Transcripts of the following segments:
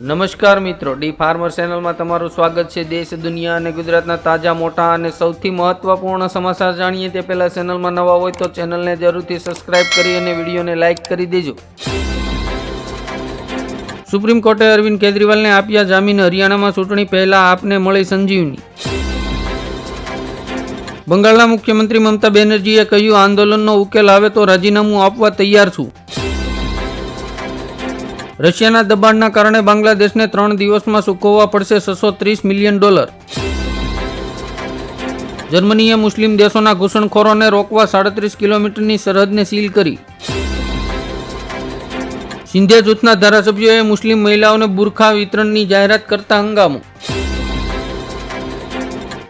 નમસ્કાર મિત્રો, D farmer ચેનલમાં તમારું સ્વાગત છે. દેશ, દુનિયા અને ગુજરાતના તાજા, મોટા અને સૌથી મહત્વપૂર્ણ સમાચાર જાણીએ તે પહેલા ચેનલમાં નવા હોય તો ચેનલને જરૂરથી સબસ્ક્રાઇબ કરી અને વિડીયોને લાઇક કરી દેજો. સુપ્રીમ કોર્ટે અરવિંદ કેજરીવાલને આપ્યા જામીન. હરિયાણામાં ચૂંટણી પહેલા આપને મળી સંજીવની. બંગાળના મુખ્યમંત્રી મમતા બેનર્જીએ કહ્યું, આંદોલનનો ઉકેલ આવે તો રાજીનામું આપવા તૈયાર છું. રશિયાના દબાણના કારણે બાંગ્લાદેશને ત્રણ દિવસમાં સૂકવવા પડશે છસો ત્રીસ મિલિયન ડોલર. જર્મનીએ મુસ્લિમ દેશોના ઘૂસણખોરોને રોકવા સાડત્રીસ કિલોમીટરની સરહદને સીલ કરી. સિંધિયા જૂથના ધારાસભ્યોએ મુસ્લિમ મહિલાઓને બુરખા વિતરણની જાહેરાત કરતા હંગામો.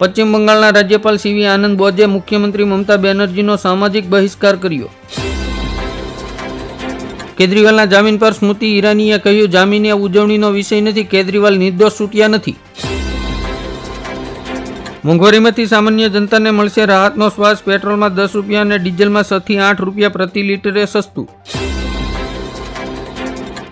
પશ્ચિમ બંગાળના રાજ્યપાલ સીવી આનંદ બોજે મુખ્યમંત્રી મમતા બેનર્જીનો સામાજિક બહિષ્કાર કર્યો. કેજરીવાલના જામીન પર સ્મૃતિ ઈરાનીએ કહ્યું જામીન એ ઉજવણીનો વિષય નથી, કેજરીવાલ નિર્દોષ છૂટ્યા નથી. મોંઘવારીમાંથી સામાન્ય જનતાને મળશે રાહતનો શ્વાસ, પેટ્રોલમાં દસ રૂપિયા અને ડીઝલમાં છથી આઠ રૂપિયા પ્રતિ લીટરે સસ્તું.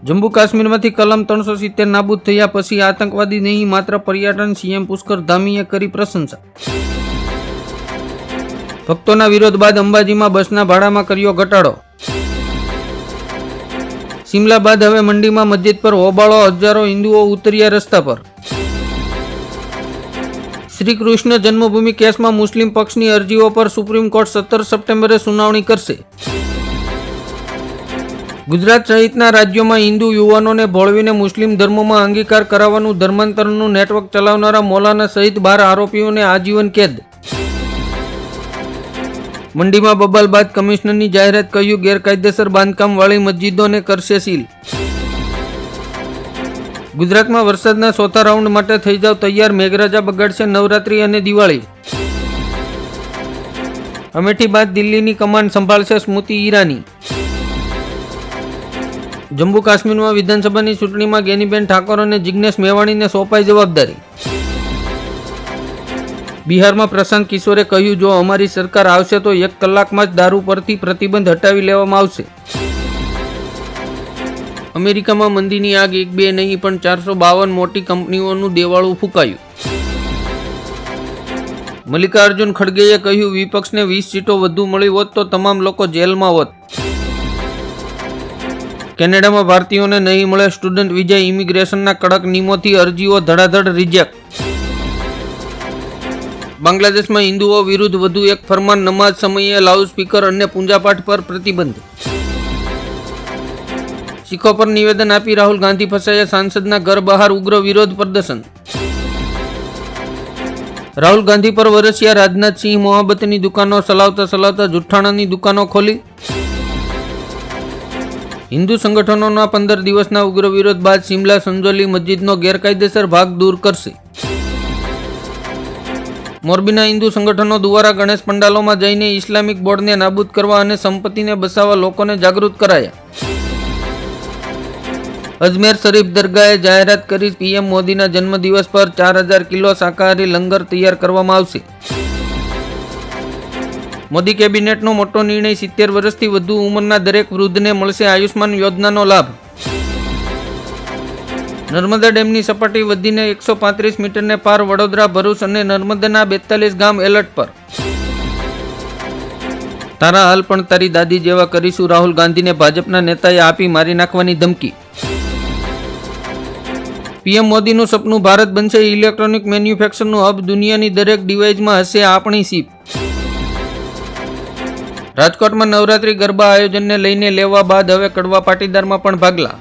જમ્મુ કાશ્મીરમાંથી કલમ ત્રણસો સિત્તેર નાબૂદ થયા પછી આતંકવાદી નહીં, માત્ર પર્યટન સીએમ પુષ્કર ધામીએ કરી પ્રશંસા. ભક્તોના વિરોધ બાદ અંબાજીમાં બસના ભાડામાં કર્યો ઘટાડો. સિમલા બાદ હવે મંડીમાં મસ્જિદ પર હોબાળો હજારો હિન્દુઓ ઉતર્યા રસ્તા પર. શ્રી કૃષ્ણ જન્મભૂમિ કેસમાં મુસ્લિમ પક્ષની અરજીઓ પર સુપ્રીમ કોર્ટ સત્તર સપ્ટેમ્બરે સુનાવણી કરશે. ગુજરાત સહિતના રાજ્યોમાં હિન્દુ યુવાનોને ભોળવીને મુસ્લિમ ધર્મમાં અંગીકાર કરાવવાનું ધર્માંતરનું નેટવર્ક ચલાવનારા મોલાના સહિત બાર આરોપીઓને આજીવન કેદ. મંડીમાં બબાલ બાદ કમિશનરની જાહેરાત કહ્યું, ગેરકાયદેસર બાંધકામવાળી મસ્જિદોને કરશે સીલ. ગુજરાતમાં વરસાદના ચોથા રાઉન્ડ માટે થઈ જાવ તૈયાર, મેઘરાજા બગાડશે નવરાત્રી અને દિવાળી. અમેઠી બાદ દિલ્હીની કમાન સંભાળશે સ્મૃતિ ઈરાની. જમ્મુ કાશ્મીરમાં વિધાનસભાની ચૂંટણીમાં ગેનીબેન ઠાકોર અને જિગ્નેશ મેવાણીને સોંપાઈ જવાબદારી. બિહારમાં પ્રશાંત કિશોરે કહ્યું, જો અમારી સરકાર આવશે તો એક કલાકમાં જ દારૂ પરથી પ્રતિબંધ હટાવી લેવામાં આવશે. અમેરિકામાં મંદીની આગ એક બે નહીં, પણ ચારસો બાવન મોટી કંપનીઓનું દેવાળું ફૂંકાયું. મલ્લિકાર્જુન ખડગેએ કહ્યું, વિપક્ષને વીસ સીટો વધુ મળી હોત તો તમામ લોકો જેલમાં હોત. કેનેડામાં ભારતીયોને નહીં મળે સ્ટુડન્ટ વિઝા ઇમિગ્રેશનના કડક નિયમોથી અરજીઓ ધડાધડ રિજેક્ટ. બાંગ્લાદેશમાં હિન્દુઓ વિરુદ્ધ વધુ એક ફરમાન નમાઝ સમયે લાઉડસ્પીકર અને પૂંજાપાઠ પર પ્રતિબંધ. શીખો પર નિવેદન આપી રાહુલ ગાંધી ફસાયા સાંસદના ઘર બહાર ઉગ્ર વિરોધ પ્રદર્શન. રાહુલ ગાંધી પર વરસ્યા રાજનાથસિંહ મોહબ્બતની દુકાનો ચલાવતા ચલાવતા જુઠ્ઠાણાની દુકાનો ખોલી. હિન્દુ સંગઠનોના પંદર દિવસના ઉગ્ર વિરોધ બાદ શિમલા સંજોલી મસ્જિદનો ગેરકાયદેસર ભાગ દૂર કરશે. મોરબીના હિન્દુ સંગઠનો દ્વારા ગણેશ પંડાલોમાં જઈને ઇસ્લામિક બોર્ડને નાબૂદ કરવા અને સંપત્તિને બસાવવા લોકોને જાગૃત કરાયા. અજમેર શરીફ દરગાહે જાહેરાત કરી પીએમ મોદીના જન્મદિવસ પર ચાર હજાર કિલો શાકાહારી લંગર તૈયાર કરવામાં આવશે. મોદી કેબિનેટનો મોટો નિર્ણય સિત્તેર વર્ષથી વધુ ઉંમરના દરેક વૃદ્ધને મળશે આયુષ્માન યોજનાનો લાભ. નર્મદા ડેમની સપાટી વધીને એકસો પાંત્રીસ મીટરને પાર વડોદરા, ભરૂચ અને નર્મદાના બેતાલીસ ગામ એલર્ટ પર. તારા હાલ પણ તારી દાદી જેવા કરીશું. રાહુલ ગાંધીને ભાજપના નેતાએ આપી મારી નાખવાની ધમકી. પીએમ મોદીનું સપનું ભારત બનશે. ઇલેક્ટ્રોનિક મેન્યુફેક્ચરનું હબ દુનિયાની દરેક ડિવાઇસમાં હશે આપણી સીપ રાજકોટમાં નવરાત્રી ગરબા આયોજનને લઈને લેવા બાદ હવે કડવા પાટીદારમાં પણ ભાગલા.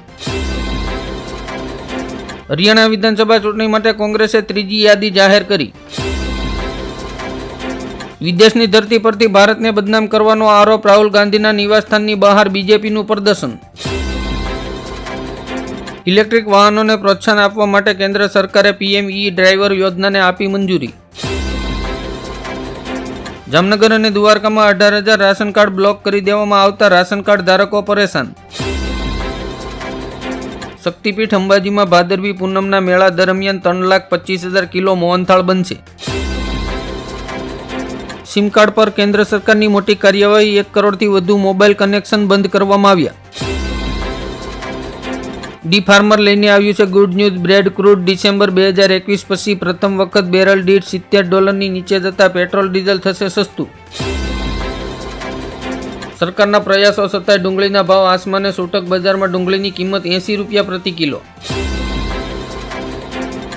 હરિયાણા વિધાનસભા ચૂંટણી માટે કોંગ્રેસે ત્રીજી યાદી જાહેર કરી. વિદેશની ધરતી પરથી ભારતને બદનામ કરવાનો આરોપ રાહુલ ગાંધીના નિવાસસ્થાનની બહાર બીજેપીનું પ્રદર્શન. ઇલેક્ટ્રિક વાહનોને પ્રોત્સાહન આપવા માટે કેન્દ્ર સરકારે પીએમ ઈ ડ્રાઈવર યોજનાને આપી મંજૂરી. જામનગર અને દ્વારકામાં અઢાર હજાર રાશન કાર્ડ બ્લોક કરી દેવામાં આવતા રાશન કાર્ડ ધારકો પરેશાન. શક્તિપીઠ અંબાજીમાં ભાદરવી પૂનમના મેળા દરમિયાન ત્રણ લાખ પચીસ હજાર કિલો મોહનથાળ બનશે. સિમ કાર્ડ પર કેન્દ્ર સરકારની મોટી કાર્યવાહી, એક કરોડથી વધુ મોબાઈલ કનેક્શન બંધ કરવામાં આવ્યા. ડી ફાર્મર લઈને આવ્યું છે ગુડ ન્યૂઝ બ્રેડ ક્રૂડ. ડિસેમ્બર બે હજાર એકવીસ પછી પ્રથમ વખત બેરલ દીઠ સિત્તેર ડોલરની નીચે જતા પેટ્રોલ ડીઝલ થશે સસ્તું. સરકારના પ્રયાસો છતાંય ડુંગળીના ભાવ આસમાને સૂટક બજારમાં ડુંગળીની કિંમત એંસી રૂપિયા પ્રતિ કિલો.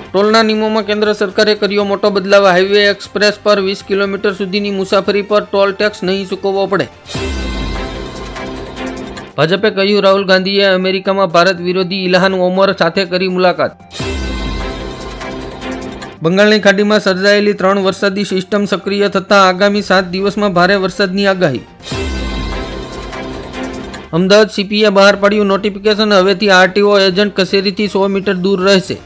ટોલના નિયમોમાં કેન્દ્ર સરકારે કર્યો મોટો બદલાવ. હાઈવે એક્સપ્રેસ પર વીસ કિલોમીટર સુધીની મુસાફરી પર ટોલ ટેક્સ નહીં ચૂકવવો પડે. ભાજપે કહ્યું, રાહુલ ગાંધીએ અમેરિકામાં ભારત વિરોધી ઇલહાન ઓમર સાથે કરી મુલાકાત. બંગાળની ખાડીમાં સર્જાયેલી ત્રણ વરસાદી સિસ્ટમ સક્રિય થતાં આગામી સાત દિવસમાં ભારે વરસાદની આગાહી. અમદાવાદ સીપીએ બહાર પાડ્યું નોટિફિકેશન હવેથી આરટીઓ એજન્ટ કચેરીથી સો મીટર દૂર રહેશે.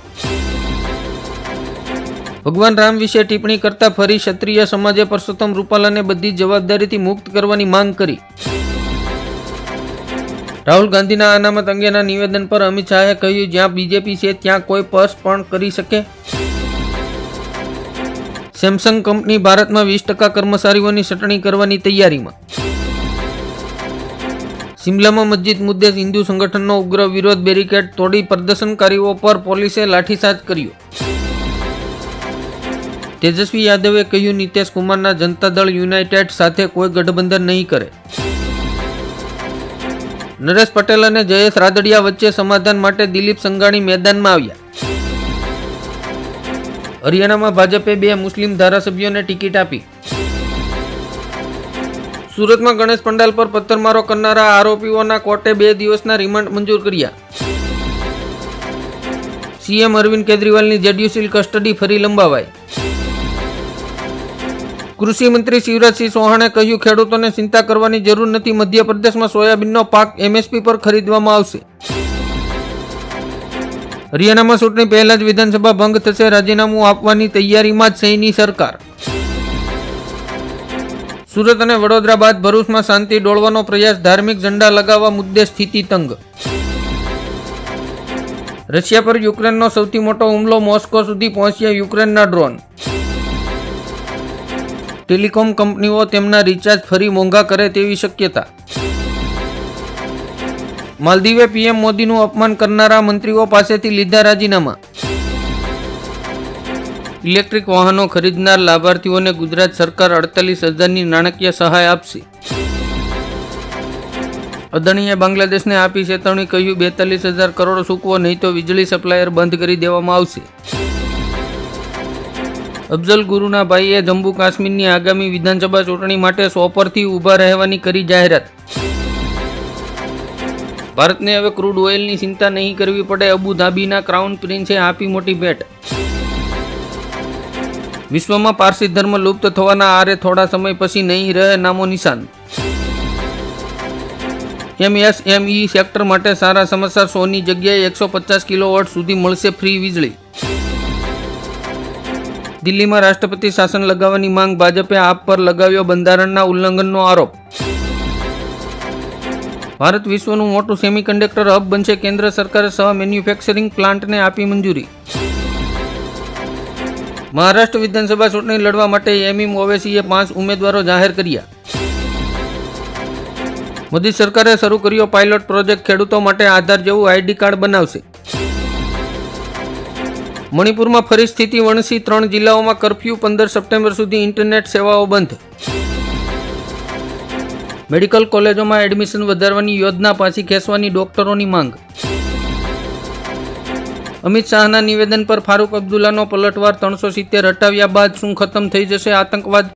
ભગવાન રામ વિશે ટિપ્પણી કરતા ફરી ક્ષત્રિય સમાજે પરસોત્તમ રૂપાલાને બધી જવાબદારીથી મુક્ત કરવાની માંગ કરી. રાહુલ ગાંધીના અનામત અંગેના નિવેદન પર અમિત શાહે કહ્યું, જ્યાં બીજેપી છે, ત્યાં કોઈ પર્સ પણ કરી શકે. સેમસંગ કંપની ભારતમાં વીસ ટકા કર્મચારીઓની છટણી કરવાની તૈયારીમાં. સિમલામાં મસ્જિદ મુદ્દે હિન્દુ સંગઠનનો ઉગ્ર વિરોધ બેરિકેડ તોડી પ્રદર્શનકારીઓ પર પોલીસે લાઠીચાર્જ કર્યો. તેજસ્વી યાદવે કહ્યું, નીતિશ કુમારના જનતા દળ યુનાઇટેડ સાથે કોઈ ગઠબંધન નહીં કરે. નરેશ પટેલ અને જયેશ રાદડિયા વચ્ચે સમાધાન માટે દિલીપ સંઘાણી મેદાનમાં આવ્યા. હરિયાણામાં ભાજપે બે મુસ્લિમ ધારાસભ્યોને ટિકિટ આપી. સુરતમાં ગણેશ પંડાલ પર પથ્થરમારો કરનારા આરોપીઓના કોર્ટે બે દિવસના રિમાન્ડ મંજૂર કર્યા. સીએમ અરવિંદ કેજરીવાલની જેડ્યુશીલ કસ્ટડી ફરી લંબાવાઈ. કૃષિ મંત્રી શિવરાજસિંહ ચૌહાણે કહ્યું, ખેડૂતોને ચિંતા કરવાની જરૂર નથી, મધ્યપ્રદેશમાં સોયાબીનનો પાક એમએસપી પર ખરીદવામાં આવશે. હરિયાણામાં ચૂંટણી પહેલા જ વિધાનસભા ભંગ થશે, રાજીનામું આપવાની તૈયારીમાં જ સૈની સરકાર. સુરત અને વડોદરા બાદ ભરૂચમાં શાંતિ ડોળવાનો પ્રયાસ, ધાર્મિક ઝંડા લગાવવા મુદ્દે સ્થિતિ તંગ. રશિયા પર યુક્રેનનો સૌથી મોટો હુમલો, મોસ્કો સુધી પહોંચ્યા યુક્રેનના ડ્રોન. ટેલિકોમ કંપનીઓ તેમના રિચાર્જ ફરી મોંઘા કરે તેવી શક્યતા. માલદીવે પીએમ મોદીનું અપમાન કરનારા મંત્રીઓ પાસેથી લીધા રાજીનામા. ઇલેક્ટ્રિક વાહનો ખરીદનાર લાભાર્થીઓને ગુજરાત સરકાર અડતાલીસ હજારની નાણાકીય સહાય આપશે. અદાણીએ બાંગ્લાદેશને આપી ચેતવણી કહ્યું, બેતાલીસ હજાર કરોડ સૂકવો, નહીં તો વીજળી સપ્લાયર બંધ કરી દેવામાં આવશે. અફઝલ ગુરુના ભાઈએ જમ્મુ કાશ્મીરની આગામી વિધાનસભા ચૂંટણી માટે સોપરથી ઊભા રહેવાની કરી જાહેરાત. ભારતને હવે ક્રૂડ ઓઇલની ચિંતા નહીં કરવી પડે, અબુધાબીના ક્રાઉન પ્રિન્સે આપી મોટી ભેટ. વિશ્વમાં પારસી ધર્મ લુપ્ત થવાના આરે થોડા સમય પછી નહીં રહે નામો નિશાન. એમએસએમઈ સેક્ટર માટે સારા સમાચાર સોની જગ્યાએ એકસો પચાસ કિલોવોટ સુધી મળશે ફ્રી વીજળી. દિલ્હીમાં રાષ્ટ્રપતિ શાસન લગાવવાની માંગ ભાજપે આપ પર લગાવ્યો બંધારણના ઉલ્લંઘનનો આરોપ. ભારત વિશ્વનું મોટું સેમિકન્ડક્ટર હબ બનશે કેન્દ્ર સરકારે સહ મેન્યુફેક્ચરિંગ પ્લાન્ટને આપી મંજૂરી. મહારાષ્ટ્ર વિધાનસભા ચૂંટણી લડવા માટે એમઈમ ઓવેસીએ પાંચ ઉમેદવારો જાહેર કર્યા. મોદી સરકારે શરૂ કર્યો પાયલોટ પ્રોજેક્ટ ખેડૂતો માટે આધાર જેવું આઈડી કાર્ડ બનાવશે. મણિપુરમાં ફરી સ્થિતિ વણસી ત્રણ જિલ્લાઓમાં કરફ્યુ પંદર સપ્ટેમ્બર સુધી ઇન્ટરનેટ સેવાઓ બંધ. મેડિકલ કોલેજોમાં એડમિશન વધારવાની યોજના પાછી ખેંચવાની ડોક્ટરોની માંગ. અમિત શાહના નિવેદન પર ફારૂક અબ્દુલ્લાનો પલટવાર ત્રણસો સિત્તેર હટાવ્યા બાદ શું ખતમ થઈ જશે આતંકવાદ?